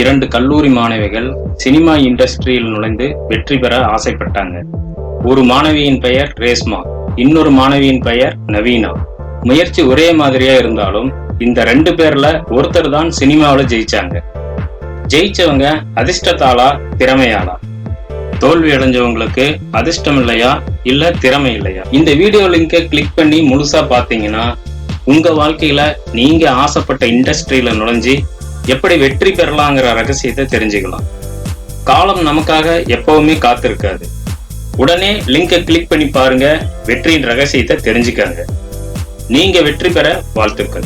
இரண்டு கல்லூரி மாணவிகள் சினிமா இண்டஸ்ட்ரியில் நுழைந்து வெற்றி பெற ஆசைப்பட்டாங்க. ஒரு மாணவியின் பெயர் ரேஸ்மா இன்னொரு மாணவியின் பெயர் நவீனா. முயற்சி ஒரே மாதிரியா இருந்தாலும் இந்த ரெண்டு பேர்ல ஒருத்தர் தான் சினிமாவில் ஜெயிச்சாங்க. ஜெயிச்சவங்க அதிர்ஷ்டத்தாளா திறமையாளா? தோல்வி அடைஞ்சவங்களுக்கு அதிர்ஷ்டம் இல்லையா இல்ல திறமை இல்லையா? இந்த வீடியோ லிங்கை கிளிக் பண்ணி முழுசா பாத்தீங்கன்னா உங்க வாழ்க்கையில நீங்க ஆசைப்பட்ட இண்டஸ்ட்ரியில நுழைஞ்சு எப்படி வெற்றி பெறலாங்கிற ரகசியத்தை தெரிஞ்சுக்கலாம். காலம் நமக்காக எப்பவுமே காத்திருக்காது. உடனே லிங்கை கிளிக் பண்ணி பாருங்க வெற்றியின் ரகசியத்தை தெரிஞ்சுக்காங்க. நீங்க வெற்றி பெற வாழ்த்துக்கள்.